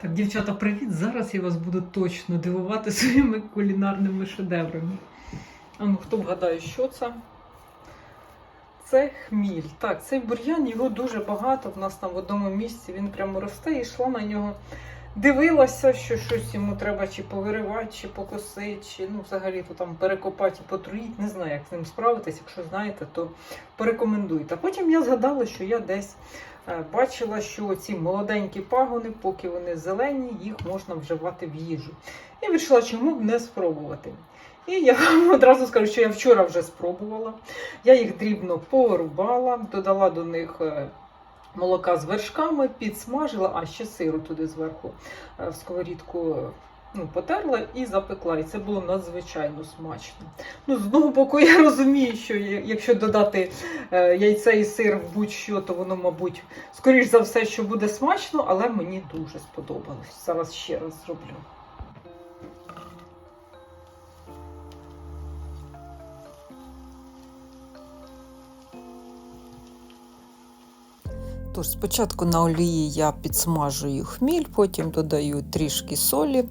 Так, дівчата, привіт! Зараз я вас буду точно дивувати своїми кулінарними шедеврами. А ну, хто вгадає, що це? Це хміль. Так, цей бур'ян, його дуже багато. В нас там в одному місці він прямо росте і йшла на нього. Дивилася, що щось йому треба чи повиривати, чи покосити, чи ну, взагалі то там перекопати і потруїти. Не знаю, як з ним справитись. Якщо знаєте, то порекомендуйте. А потім я згадала, що я десь е, бачила, що ці молоденькі пагони, поки вони зелені, їх можна вживати в їжу. І вирішила, чому б не спробувати. І я вам одразу скажу, що я вчора вже спробувала. Я їх дрібно порубала, додала до них е, молока з вершками, підсмажила, а ще сиру туди зверху е, в сковорідку е, ну, потерла і запекла. І це було надзвичайно смачно. Ну, з одного боку, я розумію, що якщо додати е, яйце і сир в будь-що, то воно, мабуть, скоріш за все, що буде смачно, але мені дуже сподобалось. Зараз ще раз зроблю. Тож спочатку на олії я підсмажую хміль, потім додаю трішки солі,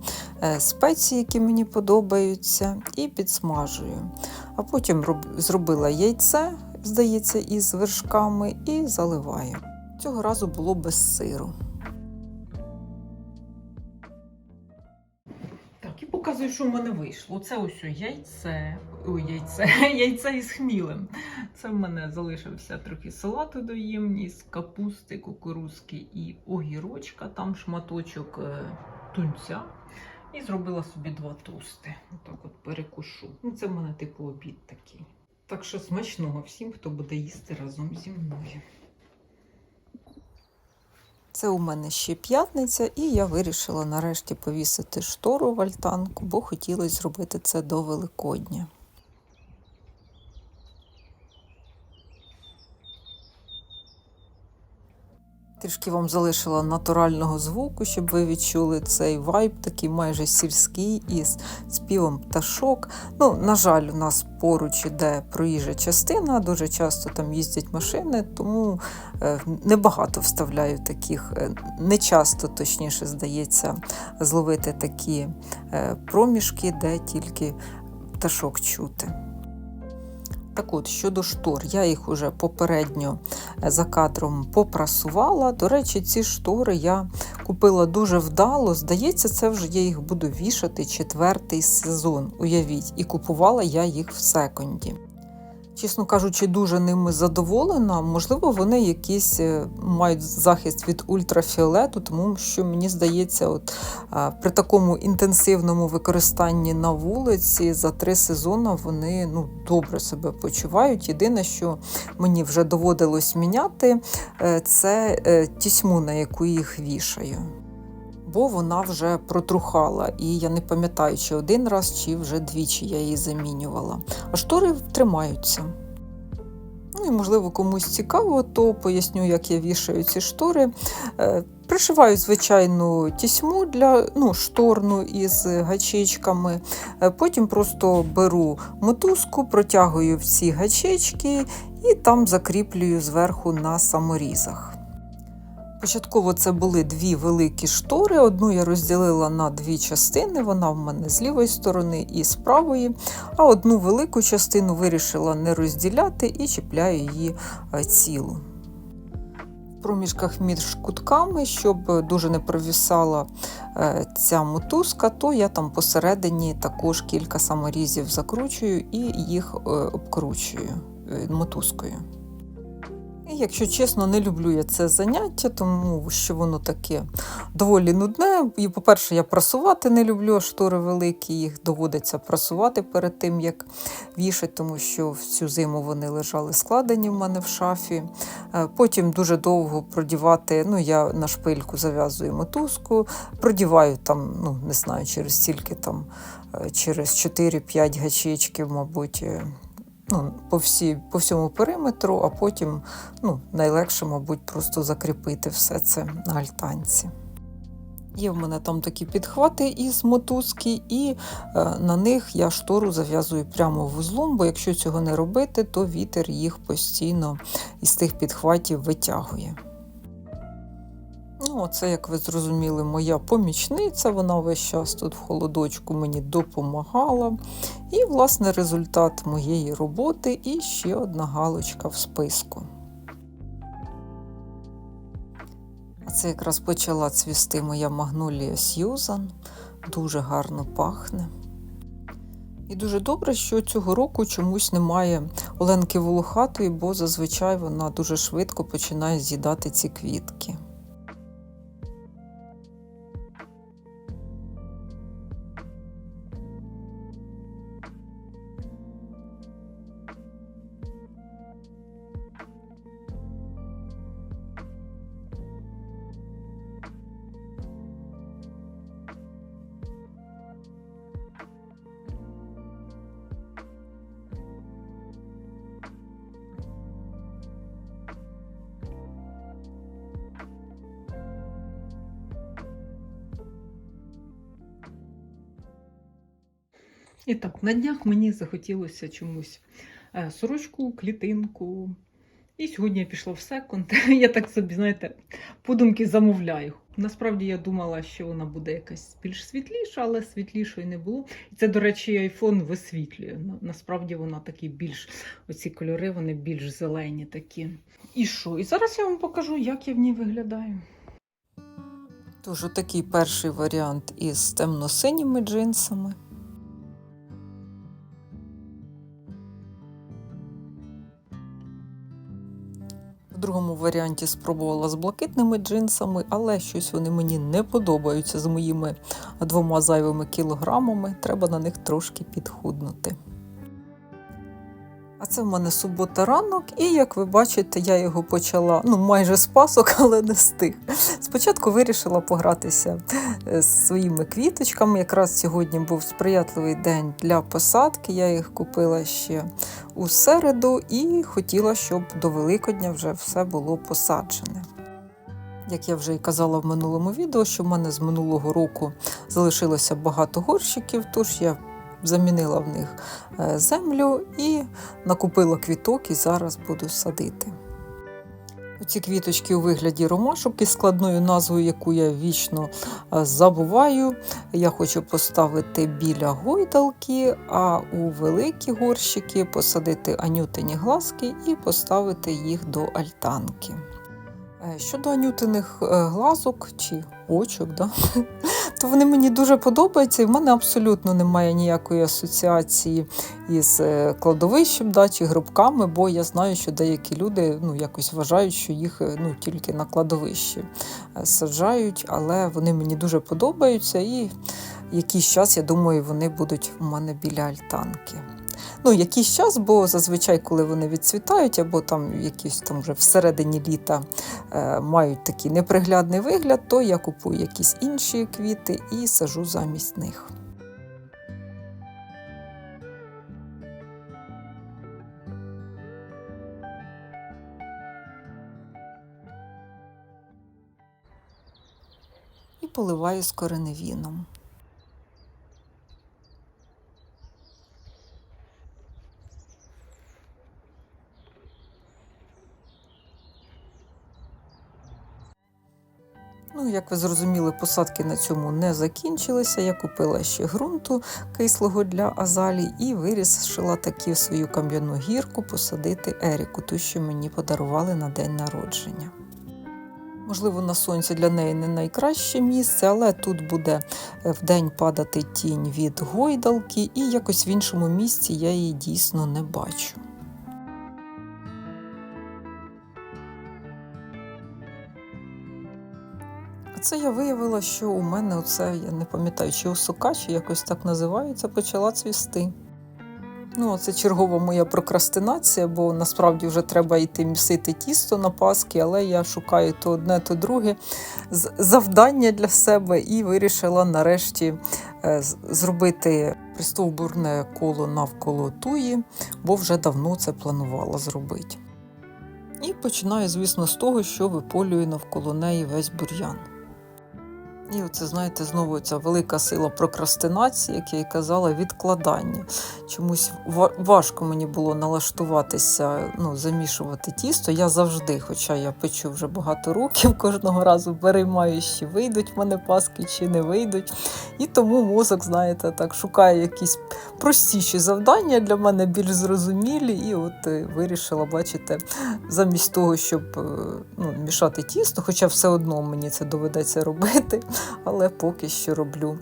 е, спеції, які мені подобаються, і підсмажую. А потім роб- зробила яйце, здається, із вершками, і заливаю. Цього разу було без сиру. Показую, що в мене вийшло. Це ось яйце. Ой, яйце, яйце із хмілем. Це в мене залишився трохи салату доємні з капусти, кукурузки і огірочка, там шматочок е, тунця. І зробила собі два тости. Отак от перекушу. Ну, це в мене типу обід такий. Так що смачного всім, хто буде їсти разом зі мною. Це у мене ще п'ятниця, і я вирішила нарешті повісити штору в альтанку, бо хотілося зробити це до Великодня. Трішки вам залишила натурального звуку, щоб ви відчули цей вайб, такий майже сільський із співом пташок. Ну, на жаль, у нас поруч іде проїжджа частина, дуже часто там їздять машини, тому е, небагато вставляю таких, е, не часто, точніше, здається, зловити такі е, проміжки, де тільки пташок чути. Так от, щодо штор, я їх уже попередньо е, за кадром попрасувала. До речі, ці штори я купила дуже вдало. Здається, це вже я їх буду вішати четвертий сезон. Уявіть, і купувала я їх в секонді. Чесно кажучи, дуже ними задоволена. Можливо, вони якісь е, мають захист від ультрафіолету, тому що мені здається, от при такому інтенсивному використанні на вулиці за три сезони вони ну, добре себе почувають. Єдине, що мені вже доводилось міняти, е, це е, тісьму, на яку їх вішаю. Бо вона вже протрухала, і я не пам'ятаю, чи один раз, чи вже двічі я її замінювала. А штори тримаються. Ну і, можливо, комусь цікаво, то поясню, як я вішаю ці штори. Е, Пришиваю звичайну тісьму для ну, шторну із гачечками. Е, Потім просто беру мотузку, протягую всі гачечки і там закріплюю зверху на саморізах. Початково це були дві великі штори. Одну я розділила на дві частини, вона в мене з лівої сторони і з правої, а одну велику частину вирішила не розділяти і чіпляю її е, цілу. В проміжках між кутками, щоб дуже не провісала е, ця мотузка, то я там посередині також кілька саморізів закручую і їх е, обкручую мотузкою. Якщо чесно, не люблю я це заняття, тому що воно таке доволі нудне. І, по-перше, я прасувати не люблю, а штори великі, їх доводиться прасувати перед тим, як вішать, тому що всю зиму вони лежали складені в мене в шафі. Е, Потім дуже довго продівати. Ну, я на шпильку зав'язую мотузку, продіваю там, ну не знаю, через стільки там, е, через 4-5 гачечків, мабуть. Ну, по, всі, по всьому периметру, а потім ну, найлегше, мабуть, просто закріпити все це на альтанці. Є в мене там такі підхвати із мотузки, і е, на них я штору зав'язую прямо вузлом, бо якщо цього не робити, то вітер їх постійно із тих підхватів витягує. Ну, оце, як ви зрозуміли, моя помічниця. Вона весь час тут в холодочку мені допомагала. І, власне, результат моєї роботи і ще одна галочка в списку. А це якраз почала цвісти моя магнолія Сьюзан. Дуже гарно пахне. І дуже добре, що цього року чомусь немає Оленки Волохатої, бо зазвичай вона дуже швидко починає з'їдати ці квітки. І так, на днях мені захотілося чомусь е, сорочку, клітинку. І сьогодні я пішла в секонд. Я так собі, знаєте, подумки замовляю. Насправді я думала, що вона буде якась більш світліша, але світлішої не було. І це, до речі, айфон висвітлює. Насправді вона такі більш, оці кольори, вони більш зелені такі. І що? І зараз я вам покажу, як я в ній виглядаю. Тож такий перший варіант із темно-синіми джинсами. В другому варіанті спробувала з блакитними джинсами, але щось вони мені не подобаються з моїми двома зайвими кілограмами. Треба на них трошки підхуднути. Це в мене субота ранок, і як ви бачите, я його почала ну майже з пасок, але не стиг. Спочатку вирішила погратися е, з своїми квіточками. Якраз сьогодні був сприятливий день для посадки. Я їх купила ще у середу і хотіла, щоб до Великодня вже все було посаджене. Як я вже і казала в минулому відео, що в мене з минулого року залишилося багато горщиків, тож я замінила в них е, землю і накупила квіток і зараз буду садити. Оці квіточки у вигляді ромашок із складною назвою, яку я вічно е, забуваю. Я хочу поставити біля гойдалки, а у великі горщики посадити анютині глазки і поставити їх до альтанки. Е, Щодо анютиних глазок чи очок, да? То вони мені дуже подобаються, і в мене абсолютно немає ніякої асоціації із е, кладовищем да, чи гробками, бо я знаю, що деякі люди ну, якось вважають, що їх е, ну, тільки на кладовищі е, саджають, але вони мені дуже подобаються, і якийсь час, я думаю, вони будуть у мене біля альтанки. Ну, якийсь час, бо зазвичай, коли вони відцвітають, або там якісь там вже всередині літа е, мають такий неприглядний вигляд, то я купую якісь інші квіти і сажу замість них. І поливаю з кореневіном. Ну, як ви зрозуміли, посадки на цьому не закінчилися. Я купила ще ґрунту кислого для азалій і вирішила таки в свою кам'яну гірку посадити Еріку, ту, що мені подарували на день народження. Можливо, на сонці для неї не найкраще місце, але тут буде е, вдень падати тінь від гойдалки, і якось в іншому місці я її дійсно не бачу. А це я виявила, що у мене оце, я не пам'ятаю, чи осока, чи якось так називається, почала цвісти. Ну, це чергова моя прокрастинація, бо насправді вже треба йти місити тісто на Паски, але я шукаю то одне, то друге завдання для себе і вирішила нарешті е, зробити пристовбурне коло навколо туї, бо вже давно це планувала зробити. І починаю, звісно, з того, що виполюю навколо неї весь бур'ян. І оце, знаєте, знову ця велика сила прокрастинації, як я і казала, відкладання. Чомусь ва- важко мені було налаштуватися, ну, замішувати тісто. Я завжди, хоча я печу вже багато років, кожного разу переймаю, чи вийдуть в мене паски, чи не вийдуть. І тому мозок, знаєте, так шукає якісь простіші завдання для мене більш зрозумілі. І от е, вирішила, бачите, замість того, щоб е, ну, мішати тісто, хоча все одно мені це доведеться робити, але поки що роблю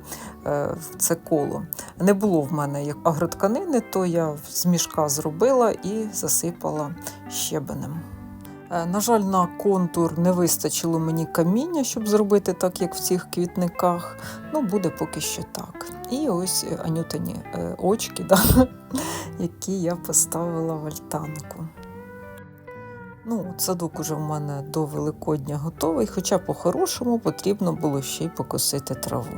е, це коло. Не було в мене як агротканини, то я з мішка зробила і засипала щебенем. Е, На жаль, на контур не вистачило мені каміння, щоб зробити так, як в цих квітниках. Ну, буде поки що так. І ось анютині е, очки, да, які я поставила в альтанку. Ну, садок уже в мене до Великодня готовий, хоча по-хорошому потрібно було ще й покосити траву.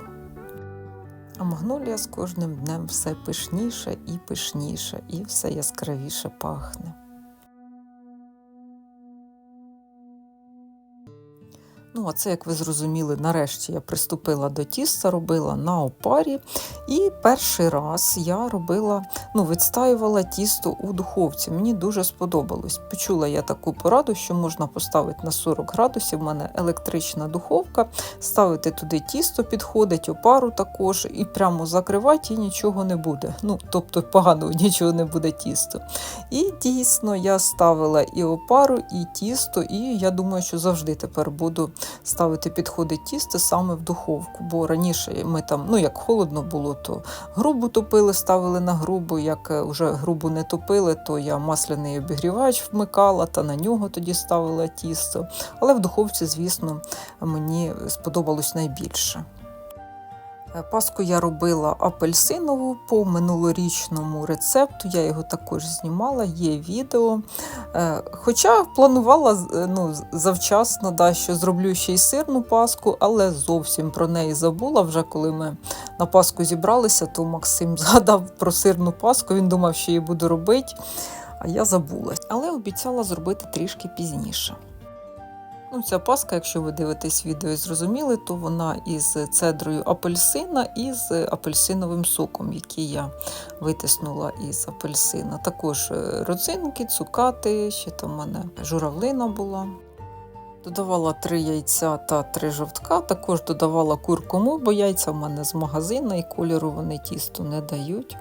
А магнолія з кожним днем все пишніше і пишніше, і все яскравіше пахне. Ну, а це, як ви зрозуміли, нарешті я приступила до тіста, робила на опарі. І перший раз я робила, ну, відстаювала тісто у духовці. Мені дуже сподобалось. Почула я таку пораду, що можна поставити на 40 градусів. У мене електрична духовка, ставити туди тісто, підходить, опару також, і прямо закривати, і нічого не буде. Ну, тобто поганого нічого не буде тісто. І дійсно я ставила і опару, і тісто, і я думаю, що завжди тепер буду ставити підходи тісто саме в духовку. Бо раніше ми там, ну як холодно було, то грубу топили, ставили на грубу. Як е, вже грубу не топили, то я масляний обігрівач вмикала та на нього тоді ставила тісто. Але в духовці, звісно, мені сподобалось найбільше. Е, Паску я робила апельсинову по минулорічному рецепту. Я його також знімала, є відео. Е, Хоча планувала е, ну, завчасно, да, що зроблю ще й сирну паску, але зовсім про неї забула. Вже коли ми на паску зібралися, то Максим згадав про сирну паску. Він думав, що її буду робити, а я забула. Але обіцяла зробити трішки пізніше. Ну, ця паска, якщо ви дивитесь відео і зрозуміли, то вона із цедрою апельсина і з апельсиновим соком, який я витиснула із апельсина. Також е, родзинки, цукати, ще там в мене журавлина була. Додавала три яйця та три жовтка. Також додавала куркуму, бо яйця в мене з магазину і кольору вони тісту не дають.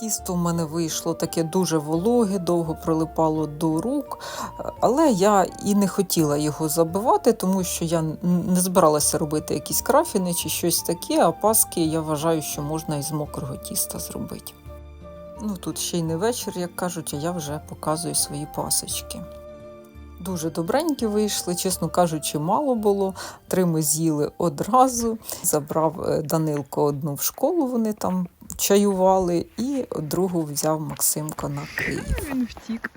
Тісто в мене вийшло таке дуже вологе, довго прилипало до рук, але я і не хотіла його забивати, тому що я не збиралася робити якісь крафіни чи щось таке, а паски я вважаю, що можна із мокрого тіста зробити. Ну тут ще й не вечір, як кажуть, а я вже показую свої пасочки. Дуже добренькі вийшли, чесно кажучи, мало було. Три ми з'їли одразу. Забрав е, Данилко одну в школу, вони там чаювали, і другу взяв Максимко на Київ. Він втік.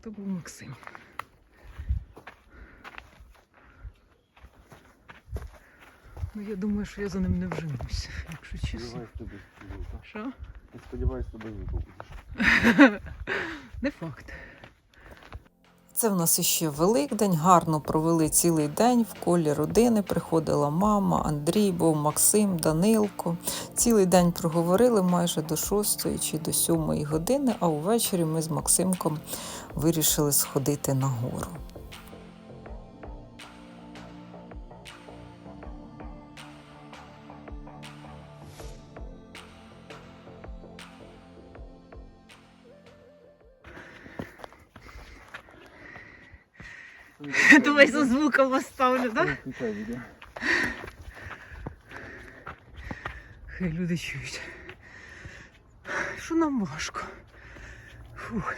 То був Максим. Ну, я думаю, що я за ним не вженуся, якщо чесно. Сподіваюсь, тобі. Що? Сподіваюсь, тобі вилка будеш. Не факт. Це в нас іще Великдень. Гарно провели цілий день в колі родини. Приходила мама, Андрій був, Максим, Данилко. Цілий день проговорили майже до 6 чи до 7 години, а увечері ми з Максимком вирішили сходити на за звуком оставлю, так? Да? Хай люди чують. Що нам важко. Фух.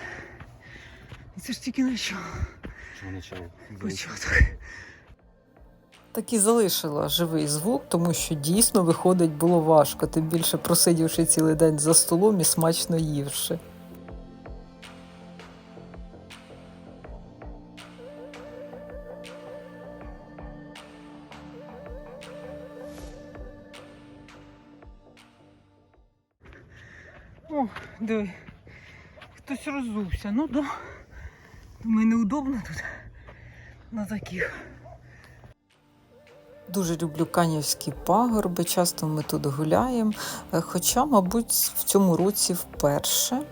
І це ж тільки начало. Що начало? Початок. Так і залишила живий звук, тому що дійсно виходить було важко, тим більше просидівши цілий день за столом і смачно ївши. Диви. Хтось роззувся. Ну да. Думаю, неудобно тут на таких. Дуже люблю канівські пагорби, часто ми тут гуляємо, е, хоча, мабуть, в цьому році вперше.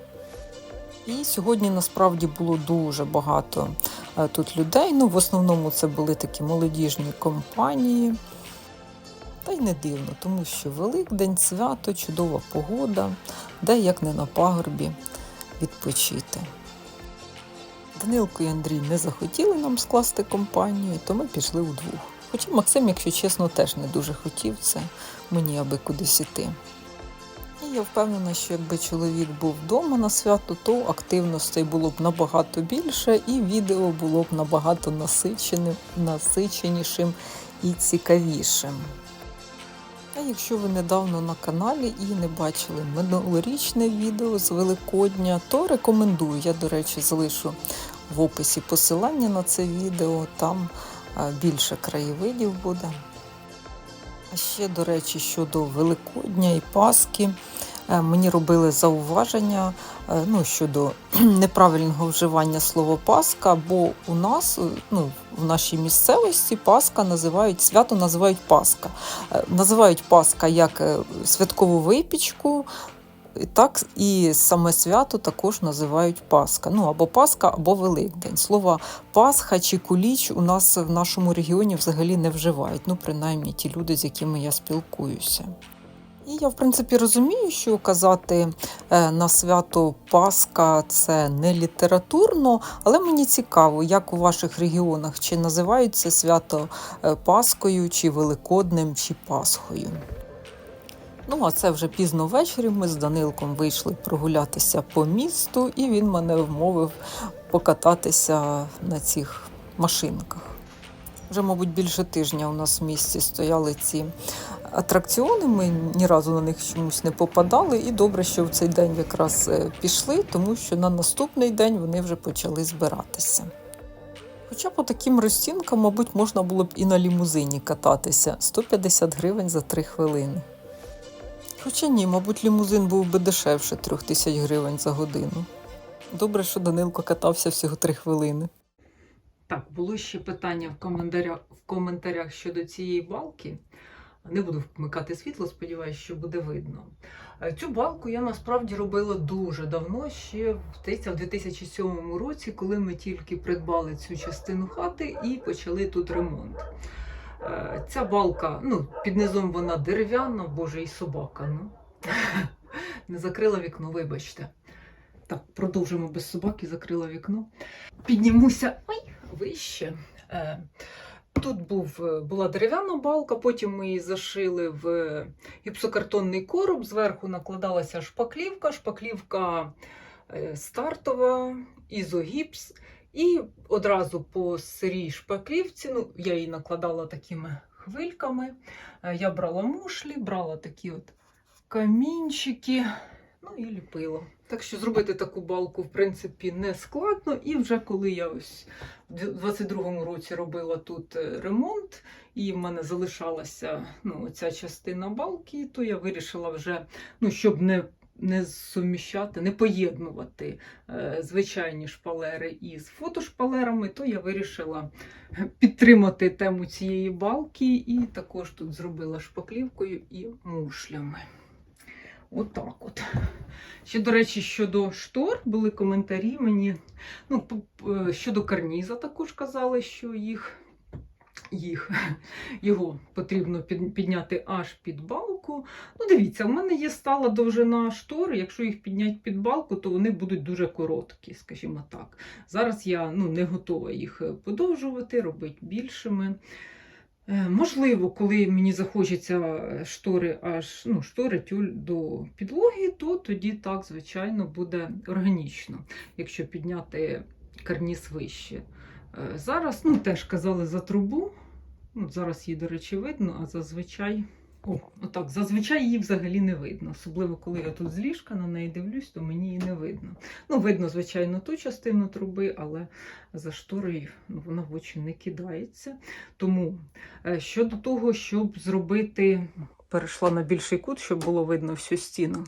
І сьогодні насправді було дуже багато е, тут людей. Ну, в основному це були такі молодіжні компанії. Та й не дивно, тому що Великдень, свято, чудова погода, де як не на пагорбі відпочити. Данилко і Андрій не захотіли нам скласти компанію, то ми пішли удвох. Хоча Максим, якщо чесно, теж не дуже хотів це мені аби кудись іти. І я впевнена, що якби чоловік був вдома на свято, то активностей було б набагато більше, і відео було б набагато насиченим, насиченішим і цікавішим. А якщо ви недавно на каналі і не бачили минулорічне відео з Великодня, то рекомендую. Я, до речі, залишу в описі посилання на це відео, там більше краєвидів буде. А ще, до речі, щодо Великодня і Пасхи, мені робили зауваження е, ну, щодо неправильного вживання слова Пасха, бо у нас, е, ну, в нашій місцевості Пасха називають свято називають Пасха. Е, Називають Пасха як е, святкову випічку, і так і саме свято також називають Пасха. Ну або Пасха, або Великдень. Слова Пасха чи куліч у нас в нашому регіоні взагалі не вживають. Ну, принаймні ті люди, з якими я спілкуюся. І я, в принципі, розумію, що казати е, на свято Пасха це не літературно, але мені цікаво, як у ваших регіонах чи називають це свято е, Паскою, чи Великоднем, чи Пасхою. Ну, а це вже пізно ввечері. Ми з Данилком вийшли прогулятися по місту, і він мене вмовив покататися на цих машинках. Вже, мабуть, більше тижня у нас в місті стояли ці атракціони. Ми ні разу на них чомусь не попадали, і добре, що в цей день якраз е, пішли, тому що на наступний день вони вже почали збиратися. Хоча по таким розцінкам, мабуть, можна було б і на лімузині кататися 150 гривень за 3 хвилини. Хоча ні, мабуть, лімузин був би дешевше 3 тисяч гривень за годину. Добре, що Данилко катався всього 3 хвилини. Так, було ще питання в коментарях, в коментарях щодо цієї балки. Не буду вмикати світло, сподіваюся, що буде видно. Е, Цю балку я насправді робила дуже давно, ще в 2007 році, коли ми тільки придбали цю частину хати і почали тут ремонт. Е, Ця балка, ну, під низом вона дерев'яна, боже, і собака. Ну. Не закрила вікно, вибачте. Так, продовжимо без собаки, закрила вікно. Піднімуся ой, вище. Тут був, е, була дерев'яна балка, потім ми її зашили в е, гіпсокартонний короб, зверху накладалася шпаклівка, шпаклівка е, стартова, ізогіпс. І одразу по сирій шпаклівці, ну, я її накладала такими хвильками. Я брала мушлі, брала такі от камінчики, ну і ліпила. Так що зробити таку балку, в принципі, не складно. І вже коли я ось в 22-му році робила тут е, ремонт, і в мене залишалася ну, ця частина балки, то я вирішила вже, ну, щоб не не суміщати, не поєднувати е, звичайні шпалери із фотошпалерами, то я вирішила підтримати тему цієї балки і також тут зробила шпаклівкою і мушлями. Отак от. Ще, до речі, щодо штор були коментарі мені. Ну, е, щодо карніза також казали, що їх, їх його потрібно підняти аж під балку. Ну, дивіться, в мене є стала довжина штори. Якщо їх підняти під балку, то вони будуть дуже короткі, скажімо так. Зараз я ну, не готова їх е, подовжувати, робити більшими. Е, Можливо, коли мені захочеться е, штори аж ну, штори тюль до підлоги, то тоді так, звичайно, буде органічно, якщо підняти карніз вище. Е, Зараз, ну теж казали за трубу. Ну, зараз її, до речі, видно, а зазвичай. О, отак, зазвичай її взагалі не видно. Особливо, коли я тут з ліжка на неї дивлюсь, то мені її не видно. Ну, видно, звичайно, ту частину труби, але за шторою ну, вона в очі не кидається. Тому Е, Щодо того, щоб зробити перейшла на більший кут, щоб було видно всю стіну.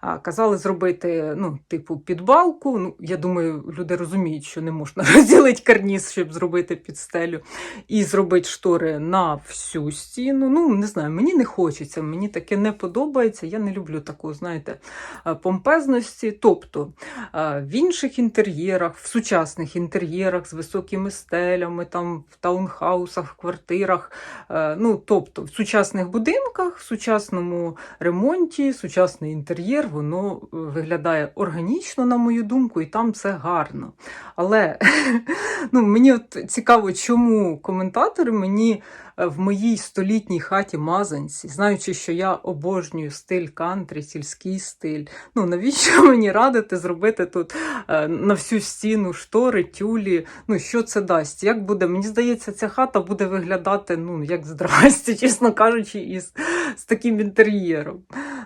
А, казали зробити, ну, типу, підбалку. Ну, я думаю, люди розуміють, що не можна розділити карніз, щоб зробити під стелю, і зробити штори на всю стіну. Ну, не знаю, мені не хочеться, мені таке не подобається. Я не люблю такого, знаєте, е, помпезності. Тобто е, в інших інтер'єрах, в сучасних інтер'єрах з високими стелями, там в таунхаусах, в квартирах, е, ну, тобто в сучасних будинках, сучасному ремонті, сучасний інтер'єр, воно е, виглядає органічно, на мою думку, і там все гарно. Але ну, мені от цікаво, чому коментатори мені в моїй столітній хаті мазанці, знаючи, що я обожнюю стиль кантрі, сільський стиль. Ну навіщо мені радити зробити тут е, на всю стіну штори, тюлі? Ну що це дасть? Як буде? Мені здається, ця хата буде виглядати ну як здрасті, чесно кажучи, із з таким інтер'єром.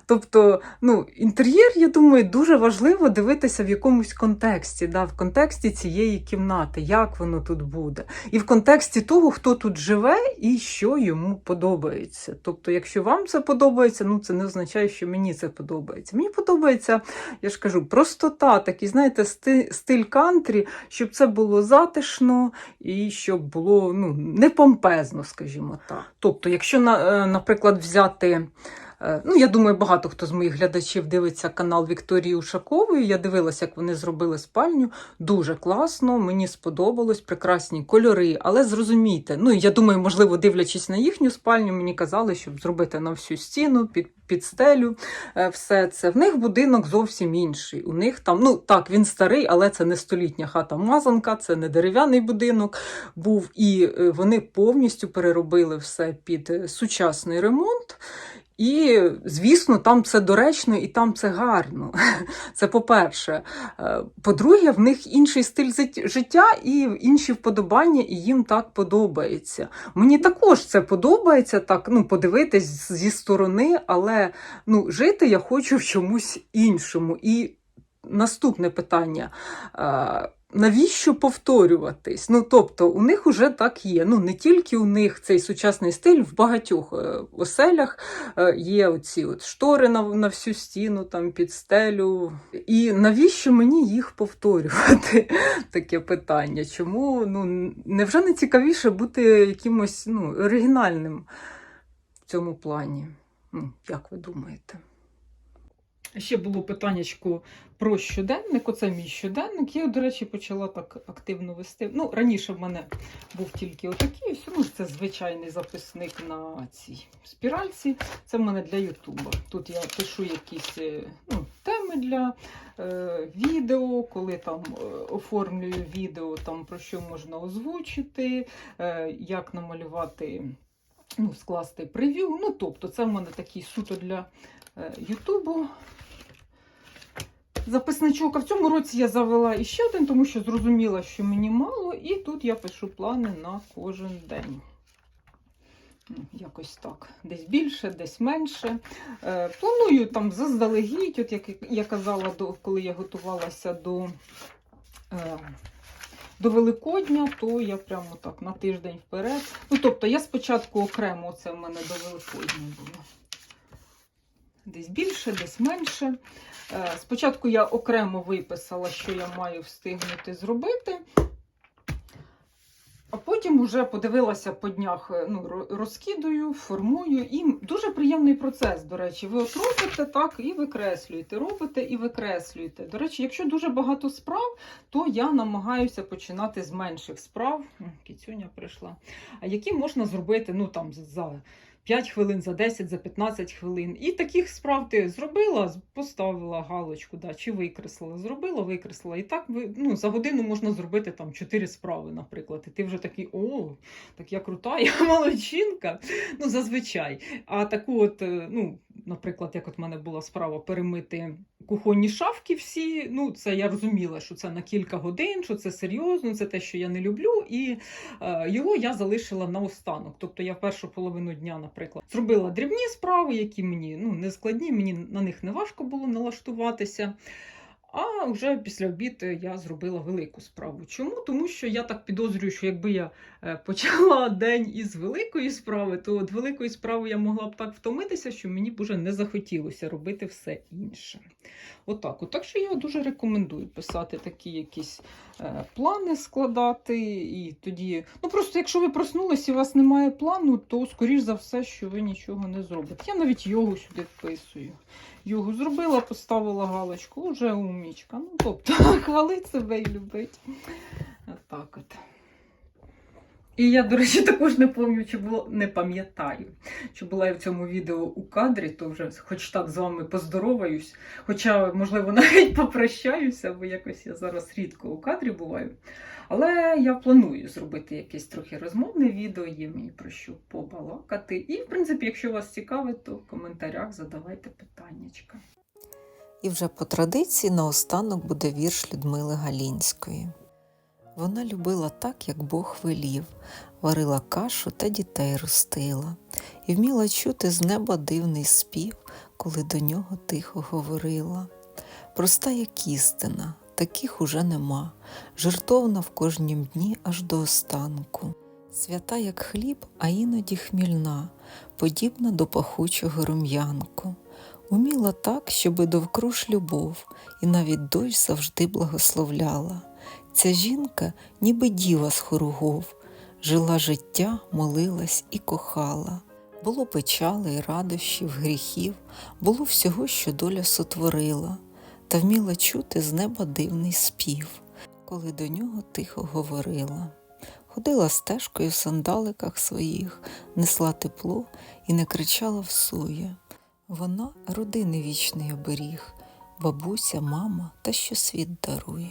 Тобто, ну, інтер'єр, я думаю, дуже важливо дивитися в якомусь контексті, да, в контексті цієї кімнати, як воно тут буде, і в контексті того, хто тут живе і що йому подобається. Тобто, якщо вам це подобається, ну це не означає, що мені це подобається. Мені подобається, я ж кажу, простота, такий, знаєте, стиль кантрі, щоб це було затишно і щоб було ну, не помпезно, скажімо так. Тобто, якщо, е, наприклад, взяти. Е, Ну, я думаю, багато хто з моїх глядачів дивиться канал Вікторії Ушакової. Я дивилася, як вони зробили спальню. Дуже класно, мені сподобалось, прекрасні кольори. Але зрозумійте, ну я думаю, можливо, дивлячись на їхню спальню, мені казали, щоб зробити на всю стіну, під, під стелю, е, все це. В них будинок зовсім інший. У них там, ну так, він старий, але це не столітня хата мазанка, це не дерев'яний будинок був. І е, вони повністю переробили все під сучасний ремонт. І, звісно, там це доречно і там це гарно. Це по-перше. Е, По-друге, в них інший стиль життя і інші вподобання, і їм так подобається. Мені також це подобається, так ну, подивитись зі сторони, але ну, жити я хочу в чомусь іншому. І наступне питання. Навіщо повторюватись? Ну, тобто, у них уже так є. Ну, не тільки у них цей сучасний стиль, в багатьох е, оселях е, є оці от штори на, на всю стіну, там під стелю. І навіщо мені їх повторювати? Таке питання. Чому ну, невже не цікавіше бути якимось ну, оригінальним в цьому плані? Ну, як ви думаєте? Ще було питаннячко про щоденник. Оце мій щоденник. Я, до речі, почала так активно вести. Ну, раніше в мене був тільки отакий. ось, Ну, це звичайний записник на цій спіральці. Це в мене для Ютуба. Тут я пишу якісь е, ну, теми для е, відео, коли там е, оформлюю відео, там про що можна озвучити, е, як намалювати. Ну, скласти прев'ю. Ну, тобто, це в мене такий суто для е, Ютубу записничок. А в цьому році я завела іще один, тому що зрозуміла, що мені мало, і тут я пишу плани на кожен день. Якось так. Десь більше, десь менше. Е, планую там заздалегідь, от як я казала, до, коли я готувалася до, е, до Великодня, то я прямо так на тиждень вперед. Ну, тобто я спочатку окремо, це в мене до Великодня було. Десь більше, десь менше. Е, Спочатку я окремо виписала, що я маю встигнути зробити. А потім вже подивилася по днях, е, ну, розкидую, формую. І дуже приємний процес, до речі. Ви от робите так і викреслюєте, робите і викреслюєте. До речі, якщо дуже багато справ, то я намагаюся починати з менших справ. Кіцюня прийшла. А які можна зробити ну, там, за 5 хвилин, за 10, за 15 хвилин. І таких справ ти зробила, поставила галочку, да, чи викреслила, зробила, викреслила. І так ну, за годину можна зробити там 4 справи, наприклад. І ти вже такий, о, так я крута, я молодчинка. Ну, зазвичай. А таку от, е, ну, наприклад, як от в мене була справа перемити кухонні шафки всі. Ну, це я розуміла, що це на кілька годин, що це серйозно, це те, що я не люблю. І е, його я залишила на останок. Тобто я першу половину дня, наприклад, зробила дрібні справи, які мені ну, не складні, мені на них не важко було налаштуватися. А вже після обіду я зробила велику справу. Чому? Тому що я так підозрюю, що якби я е, почала день із великої справи, то від великої справи я могла б так втомитися, що мені б уже не захотілося робити все інше. Отак. От. Так що я дуже рекомендую писати такі якісь е, плани складати. І тоді, ну просто якщо ви проснулися і у вас немає плану, то скоріш за все, що ви нічого не зробите. Я навіть йогу сюди вписую. Йогу зробила, поставила галочку, вже умічка. Ну, тобто, хвалить себе і любить. Отак от. І я, до речі, також не пам'ятаю, чи було не пам'ятаю, чи була я в цьому відео у кадрі, то вже хоч так з вами поздороваюсь. Хоча, можливо, навіть попрощаюся, бо якось я зараз рідко у кадрі буваю. Але я планую зробити якесь трохи розмовне відео, є мені про що побалакати. І, в принципі, якщо вас цікавить, то в коментарях задавайте питаннячка. І вже по традиції наостанок буде вірш Людмили Галінської. Вона любила так, як Бог велів, варила кашу та дітей ростила, і вміла чути з неба дивний спів, коли до нього тихо говорила. Проста, як істина, таких уже нема, жертовна в кожнім дні аж до останку. Свята, як хліб, а іноді хмільна, подібна до пахучого рум'янку. Уміла так, щоби довкруж любов, і навіть дощ завжди благословляла. Ця жінка, ніби діва з хоругов, жила життя, молилась і кохала. Було печали й радощів, гріхів, було всього, що доля сотворила, та вміла чути з неба дивний спів, коли до нього тихо говорила. Ходила стежкою в сандаликах своїх, несла тепло і не кричала всує. Вона родини вічний оберіг, бабуся, мама та що світ дарує.